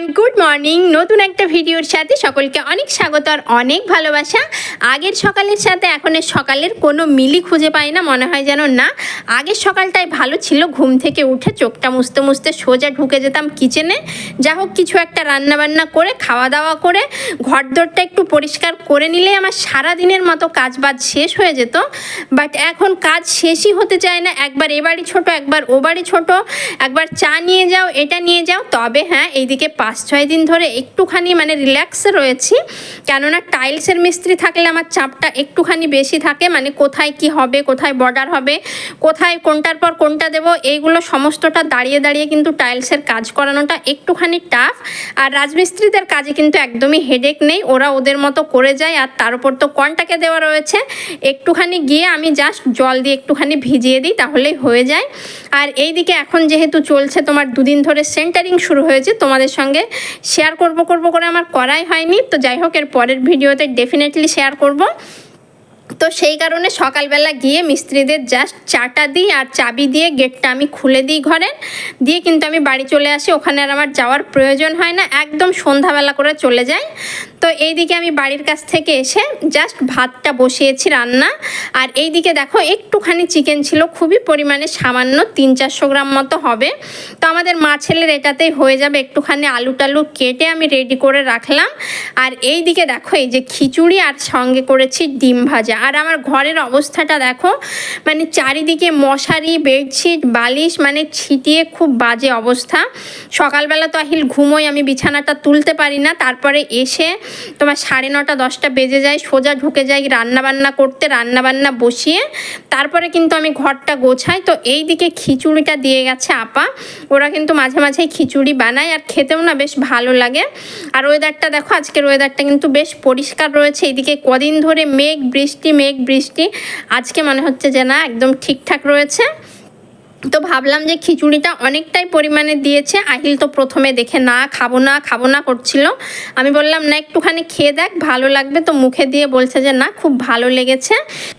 Everyone good morning নতুন একটা ভিডিওর সাথে সকলকে অনেক স্বাগত আর অনেক ভালোবাসা। আগের সকালের সাথে এখনের সকালের কোনো মিলি খুঁজে পাই না, মনে হয় যেন না। আগের সকালটাই ভালো ছিল, ঘুম থেকে উঠে চোখটা মুছতে মুছতে সোজা ঢুকে যেতাম কিচেনে যা হোক, কিছু একটা রান্না বান্না করে খাওয়া দাওয়া করে ঘর দরটা একটু পরিষ্কার করে নিলেই আমার সারা দিনের মতো কাজ বাজ শেষ হয়ে যেত। বাট এখন কাজ শেষই হতে চায় না। একবার এ বাড়ি ছোট, একবার ও বাড়ি ছোট। একবার চা নিয়ে যাও, এটা নিয়ে যাও। তবে হ্যাঁ এইদিকে পাঁচ, ছয় দিন ধরে একটুখানি মানে রিল্যাক্সে রয়েছি। কেননা টাইলসের মিস্ত্রি থাকলে আমার চাপটা একটুখানি বেশি থাকে। মানে কোথায় কি হবে, কোথায় বর্ডার হবে, কোথায় কোনটার পর কোনটা দেব, এইগুলো সমস্তটা দাঁড়িয়ে দাঁড়িয়ে কিন্তু টাইলসের কাজ করানোটা একটুখানি টাফ আর রাজমিস্ত্রিদের কাজে কিন্তু একদমই হেডেক নেই। ওরা ওদের মতো করে যায় আর তার উপর তো কন্টাকে দেওয়া রয়েছে। একটুখানি গিয়ে আমি জাস্ট জল দিয়ে একটুখানি ভিজিয়ে দিই, তাহলেই হয়ে যায়। আর এইদিকে এখন যেহেতু চলছে তোমার দুদিন ধরে সেন্টারিং শুরু হয়েছে, তোমাদের সঙ্গে শেয়ার করব করব করে আমার করাই হয়নি। তো যাই হোক, এর পরের ভিডিওতে ডেফিনেটলি শেয়ার করব। তো সেই কারণে সকালবেলা গিয়ে মিস্ত্রিদের জাস্ট চাটা দিই আর চাবি দিয়ে গেটটা আমি খুলে দিই ঘরের দিয়ে কিন্তু আমি বাড়ি চলে আসি, ওখানে আর আমার যাওয়ার প্রয়োজন হয় না, একদম সন্ধ্যাবেলা করে চলে যাই। তো এই দিকে আমি বাড়ির কাছ থেকে এসে জাস্ট ভাতটা বসিয়েছি রান্না। আর এই দিকে দেখো একটুখানি চিকেন ছিল, খুবই পরিমাণে সামান্য, তিন চারশো গ্রাম মতো হবে। তো আমাদের মা ছেলের এটাতেই হয়ে যাবে, একটুখানি আলু টালু কেটে আমি রেডি করে রাখলাম। আর এই দিকে দেখো এই যে খিচুড়ি আর সঙ্গে করেছি ডিম ভাজা। আর আমার ঘরের অবস্থাটা দেখো মানে চারিদিকে মশারি, বেডশিট, বালিশ মানে ছিটিয়ে খুব বাজে অবস্থা। সকালবেলা তো আহিল ঘুমোই, আমি বিছানাটা তুলতে পারি না। তারপরে এসে তোমার সাড়ে নটা, দশটা বেজে যায়, সোজা ঢুকে যাই রান্নাবান্না করতে রান্না বান্না বসিয়ে। তারপরে কিন্তু আমি ঘরটা গোছাই। তো এই দিকে খিচুড়িটা দিয়ে গেছে আপা। ওরা কিন্তু মাঝে মাঝেই খিচুড়ি বানায় আর খেতেও না বেশ ভালো লাগে। আর ওয়েদারটা দেখো, আজকের ওয়েদারটা কিন্তু বেশ পরিষ্কার রয়েছে। এইদিকে কদিন ধরে মেঘ, বৃষ্টি মেঘ বৃষ্টি। আজকে মনে হচ্ছে যে না একদম ঠিকঠাক রয়েছে। তো ভাবলাম যে খিচুড়িটা অনেকটাই পরিমাণে দিয়েছে। আহিল তো প্রথমে দেখে, না, খাব না খাব না করছিল। আমি বললাম, না, একটুখানি খেয়ে দেখ, ভালো লাগবে। তো মুখে দিয়ে বলছে যে, না, খুব ভালো লেগেছে।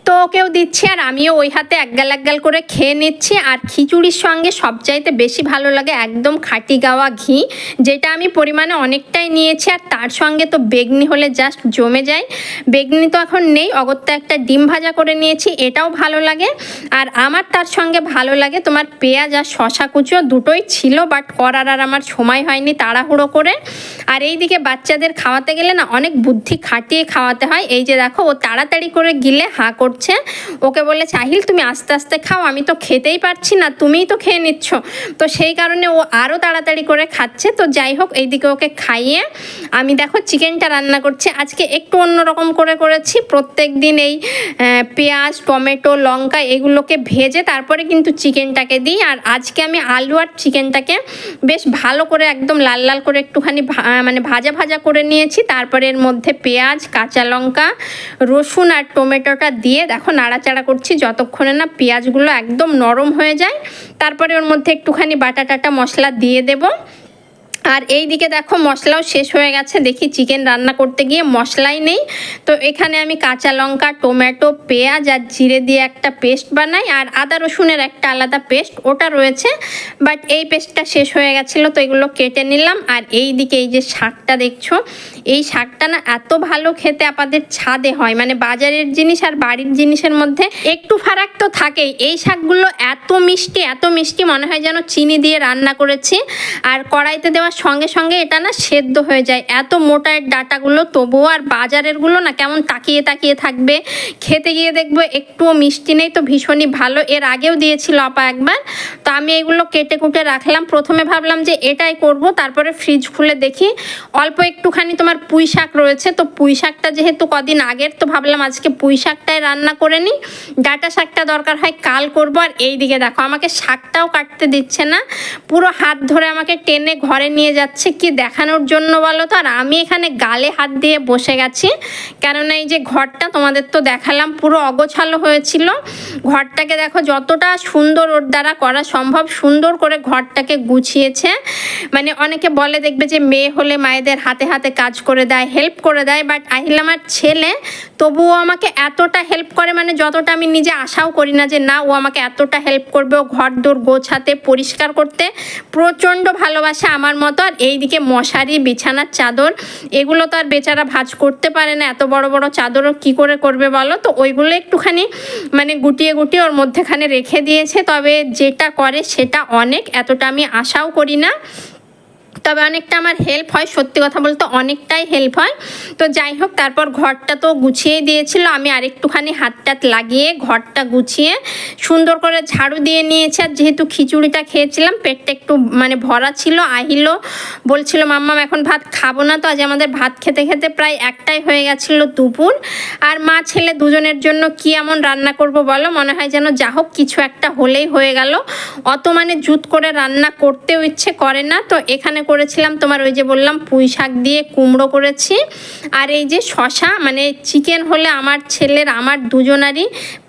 তো ওকেও দিচ্ছি আর আমিও ওই হাতে একগাল একগাল করে খেয়ে নিচ্ছি। আর খিচুড়ির সঙ্গে সবচাইতে বেশি ভালো লাগে একদম খাঁটি গাওয়া ঘি, যেটা আমি পরিমাণে অনেকটাই নিয়েছি। আর তার সঙ্গে তো বেগনি হলে জাস্ট জমে যায়। বেগনি তো এখন নেই, অগত্যা একটা ডিম ভাজা করে নিয়েছি, এটাও ভালো লাগে। আর আমার তার সঙ্গে ভালো লাগে তোমার পেঁয়াজ আর শশা কুচো দুটোই ছিল বাট করার আর আমার সময় হয়নি তাড়াহুড়ো করে। আর এই দিকে বাচ্চাদের খাওয়াতে গেলে না অনেক বুদ্ধি খাটিয়ে খাওয়াতে হয়। এই যে দেখো, ও তাড়াতাড়ি করে গিলে হাঁ করছে। ওকে বলে চাহিল তুমি আস্তে আস্তে খাও, আমি তো খেতেই পারছি না, তুমিই তো খেয়ে নিচ্ছ। তো সেই কারণে ও আরও তাড়াতাড়ি করে খাচ্ছে। তো যাই হোক, এইদিকে ওকে খাইয়ে আমি দেখো চিকেনটা রান্না করছি। আজকে একটু অন্যরকম করে করেছি। প্রত্যেক দিন এই পেঁয়াজ, টমেটো, লঙ্কা, এগুলোকে ভেজে তারপরে কিন্তু চিকেনটাকে দিই, আর আজকে আমি আলু আর চিকেনটাকে বেশ ভালো করে একদম লাল লাল করে একটুখানি মানে ভাজা ভাজা করে নিয়েছি। তারপরে এর মধ্যে পেঁয়াজ, কাঁচা লঙ্কা, রসুন আর টমেটোটা দিয়ে দেখো নাড়াচাড়া করছি যতক্ষণে না পেঁয়াজগুলো একদম নরম হয়ে যায়। তারপরে ওর মধ্যে একটুখানি বাটা টাটা মশলা দিয়ে দেবো। আর এই দিকে দেখো মশলাও শেষ হয়ে গেছে। দেখি চিকেন রান্না করতে গিয়ে মশলাই নেই। তো এখানে আমি কাঁচা লঙ্কা টমেটো পেঁয়াজ আর জিরে দিয়ে একটা পেস্ট বানাই আর আদা রসুনের একটা আলাদা পেস্ট, ওটা রয়েছে। বাট এই পেস্টটা শেষ হয়ে গেছিল, তো এগুলো কেটে নিলাম। আর এই দিকে এই যে শাকটা দেখছ এই শাকটা না এত ভালো খেতে আপাদের ছাদে হয়। মানে বাজারের জিনিস আর বাড়ির জিনিসের মধ্যে একটু ফারাক তো থাকেই। এই শাকগুলো এত মিষ্টি এত মিষ্টি মনে হয় যেন চিনি দিয়ে রান্না করেছি। আর কড়াইতে দেওয়ার সঙ্গে সঙ্গে এটা না সেদ্ধ হয়ে যায়। এত মোটা ডাটাগুলো, তবুও আর বাজারেরগুলো না কেমন তাকিয়ে তাকিয়ে থাকবে। খেতে গিয়ে দেখব একটুও মিষ্টি নেই, তো ভীষণই ভালো। এর আগেও দিয়েছিল আপা একবার। তো আমি এগুলো কেটে কুটে রাখলাম। প্রথমে ভাবলাম যে এটাই করব, তারপরে ফ্রিজ খুলে দেখি। অল্প একটুখানি তোমার পুঁই শাক রয়েছে, তো পুঁই শাকটা যেহেতু কদিন আগের, তো ভাবলাম আজকে পুঁই শাকটাই রান্না করে নিই। ডাটা শাকটা দরকার হয়, কাল করব। আর এই দিকে দেখো, আমাকে শাকটাও কাটতে দিচ্ছে না। পুরো হাত ধরে আমাকে টেনে ঘরে নিয়ে যাচ্ছে, কি দেখানোর জন্য বলো তো? আর আমি এখানে গালে হাত দিয়ে বসে গেছি। কেননা এই যে ঘরটা তোমাদের তো দেখালাম, পুরো অগোছালো হয়েছিল। ঘরটাকে দেখো, যতটা সুন্দর ওর দ্বারা করা সম্ভব, সুন্দর করে ঘরটাকে গুছিয়েছে। মানে অনেকে বলে দেখবে যে, মেয়ে হলে মায়েদের হাতে হাতে কাজ করে দেয় হেল্প করে দেয় বাট আহিল আমার ছেলে, তবুও আমাকে এতটা হেল্প করে মানে যতটা আমি নিজে আশাও করি না যে না, ও আমাকে এতটা হেল্প করবে, ও ঘর দোর গোছাতে, পরিষ্কার করতে। প্রচণ্ড ভালোবাসে আমার মতো, আর এইদিকে মশারি, বিছানার চাদর, এগুলো তো আর বেচারা ভাজ করতে পারে না, এত বড় বড় চাদরও কি করে করবে বলো? তো ওইগুলো একটুখানি মানে গুটিয়ে গুটিয়ে ওর মধ্যেখানে রেখে দিয়েছে, তবে যেটা করে সেটা অনেক, এতটা আমি আশাও করি না। তবে অনেকটা আমার হেল্প হয়, সত্যি কথা বলতে অনেকটাই হেল্প হয়। তো যাই হোক, তারপর ঘরটা তো গুছিয়ে দিয়েছিল। আমি আরেকটুখানি হাত টাত লাগিয়ে ঘরটা গুছিয়ে সুন্দর করে ঝাড়ু দিয়ে নিয়েছি। আর যেহেতু খিচুড়িটা খেয়েছিলাম, পেটটা একটু মানে ভরা ছিল, আহিলো। বলছিল, মাম্মাম, এখন ভাত খাব না তো। আজ আমাদের ভাত খেতে খেতে প্রায় একটাই হয়ে গেছিল দুপুর। আর মা ছেলে দুজনের জন্য কি এমন রান্না করব বলো? মনে হয় যেন যা হোক, কিছু একটা হলেই হয়ে গেল। অত মানে জুত করে রান্না করতেও ইচ্ছে করে না। তো এখানে করেছিলাম, তোমার ওই যে বললাম, পুঁই শাক দিয়ে কুমড়ো করেছি। আর এই যে শশা মানে চিকেন হলে আমার ছেলের, আমার দুজনারই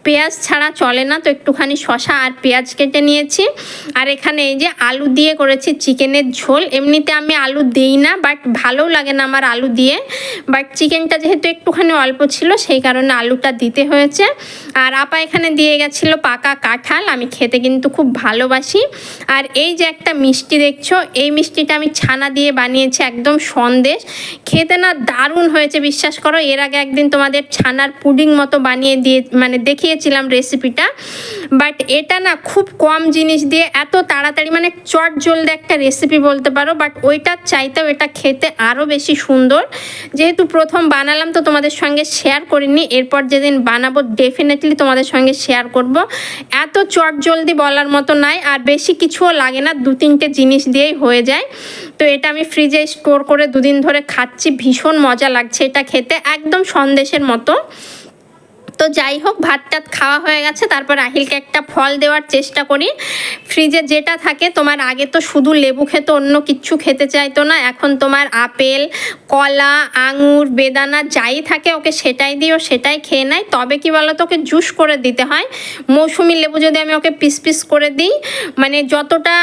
পেঁয়াজ ছাড়া চলে না, তো একটুখানি শশা আর পেঁয়াজ কেটে নিয়েছি। আর এখানে এই যে আলু দিয়ে করেছি চিকেনের ঝোল। এমনিতে আমি আলু দিই না বাট ভালোও লাগে না আমার আলু দিয়ে। বাট চিকেনটা যেহেতু একটুখানি অল্প ছিল, সেই কারণে আলুটা দিতে হয়েছে। আর আপা এখানে দিয়ে গেছিল পাকা কাঁঠাল, আমি খেতে কিন্তু খুব ভালোবাসি। আর এই যে একটা মিষ্টি দেখছ, এই মিষ্টিটা আমি ছানা দিয়ে বানিয়েছি, একদম সন্দেশ। খেতে না দারুণ হয়েছে, বিশ্বাস করো। এর আগে একদিন তোমাদের ছানার পুডিং মতো বানিয়ে দিয়ে মানে দেখিয়েছিলাম রেসিপিটা বাট এটা না খুব কম জিনিস দিয়ে এত তাড়াতাড়ি মানে চট জলদি একটা রেসিপি বলতে পারো বাট ওইটার চাইতেও এটা খেতে আরও বেশি সুন্দর। যেহেতু প্রথম বানালাম তো তোমাদের সঙ্গে শেয়ার করিনি, এরপর যেদিন বানাবো ডেফিনেটলি তোমাদের সঙ্গে শেয়ার করব। এত চট জলদি বলার মতো নাই, আর বেশি কিছুও লাগে না, দু তিনটে জিনিস দিয়েই হয়ে যায়। তো এটা আমি ফ্রিজে স্টোর করে দুদিন ধরে খাচ্ছি, ভীষণ মজা লাগছে এটা খেতে, একদম সন্দেশের মতো। তো যাই হোক ভাত টাত খাওয়া হয়ে গেছে। তারপর রাহিলকে একটা ফল দেওয়ার চেষ্টা করি। ফ্রিজে যেটা থাকে, তোমার আগে তো শুধু লেবু খেতে, অন্য কিচ্ছু খেতে চাইতো না। এখন তোমার আপেল, কলা, আঙুর, বেদানা যাই থাকে, ওকে সেটাই দিও, সেটাই খেয়ে নেয়। তবে কি বলো তো ওকে জুস করে দিতে হয়। মৌসুমি লেবু যদি আমি ওকে পিস পিস করে দিই মানে যতটা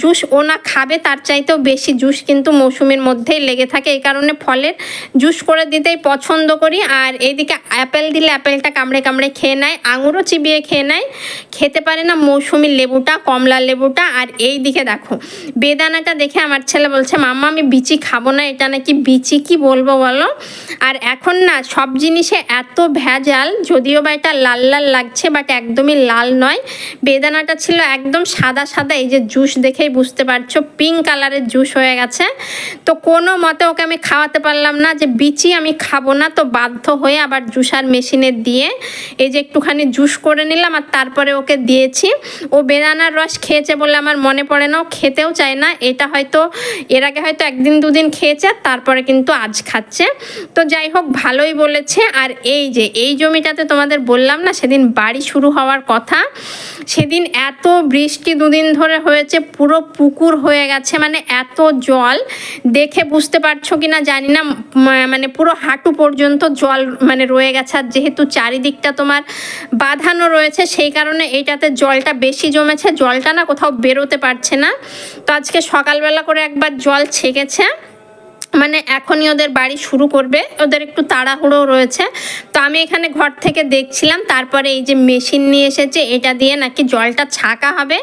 জুস ও না খাবে, তার চাইতেও বেশি জুস কিন্তু মৌসুমির মধ্যেই লেগে থাকে। এই কারণে ফলের জুস করে দিতেই পছন্দ করি। আর এইদিকে অ্যাপেল দিলে অ্যাপেলটা কামড়ে কামড়ে খেয়ে নেয়, আঙুরও চিবিয়ে খেয়ে নেয়। খেতে পারে না মৌসুমি লেবুটা, কমলা লেবুটা। আর এই দিকে দেখো, বেদানাটা দেখে আমার ছেলে বলছে, মাম্মা, আমি বিচি খাব না, এটা নাকি বিচি কি বলব বলো? আর এখন না, সব জিনিসে এত ভেজাল, যদিও বা এটা লাল লাল লাগছে বাট একদমই লাল নয়। বেদানাটা ছিল একদম সাদা সাদা, এই যে জুস দেখেই বুঝতে পারছ পিঙ্ক কালারের জুস হয়ে গেছে। তো কোনো মতে ওকে আমি খাওয়াতে পারলাম না যে, বিচি আমি খাব না। তো বাধ্য হয়ে আবার জুসার মেশিনে দিয়ে এই যে একটুখানি জুস করে নিলাম আর তারপরে ওকে দিয়েছি। ও বেদানার রস খেয়েছে বলে আমার মনে পড়ে না, ও খেতেও চায় না। এটা হয়তো, এর আগে হয়তো একদিন দুদিন খেয়েছে, তারপরে কিন্তু আজ খাচ্ছে। তো যাই হোক, ভালোই বলেছে। আর এই যে, এই জমিটাতে তোমাদের বললাম না, সেদিন বাড়ি শুরু হওয়ার কথা। সেদিন এত বৃষ্টি দুদিন ধরে হয়েছে, পুরো পুকুর হয়ে গেছে মানে এত জল। দেখে বুঝতে পারছ কি না জানি না মানে পুরো হাঁটু পর্যন্ত জল মানে রয়ে গেছে। আর যেহেতু চারিদিকটা তোমার বাঁধানো রয়েছে, সেই কারণে এইটাতে জলটা বেশি জমেছে, জলটা না কোথাও বেরোতে পারছে না। তো আজকে সকালবেলা করে একবার জল ছেকেছে। মানে এখনই ওদের বাড়ি শুরু করবে। ওদের একটু তাড়াহুড়ো রয়েছে। তো আমি এখানে ঘর থেকে দেখছিলাম, তারপরে এই যে মেশিন নিয়ে এসেছে, এটা দিয়ে নাকি জলটা ছাকা হবে।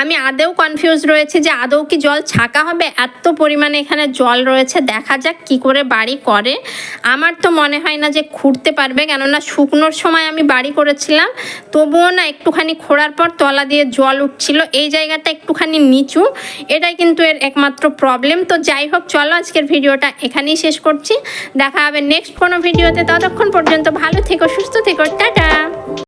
আমি আদেও কনফিউজ রয়েছে যে আদৌ কি জল ছাকা হবে? এত পরিমাণে এখানে জল রয়েছে, দেখা যাক কি করে বাড়ি করে। আমার তো মনে হয় না যে খুঁড়তে পারবে, কেননা শুকনোর সময় আমি বাড়ি করেছিলাম। তবুও না একটুখানি খোঁড়ার পর তলা দিয়ে জল উঠছিল। এই জায়গাটা একটুখানি নিচু। এটাই কিন্তু এর একমাত্র প্রবলেম তো যাই হোক, চলো আজকের ভিডিওটা এখানেই শেষ করছি। দেখা হবে নেক্সট কোনো ভিডিওতে। ততক্ষণ পর্যন্ত ভালো থেকো, সুস্থ থেকো। টাটা!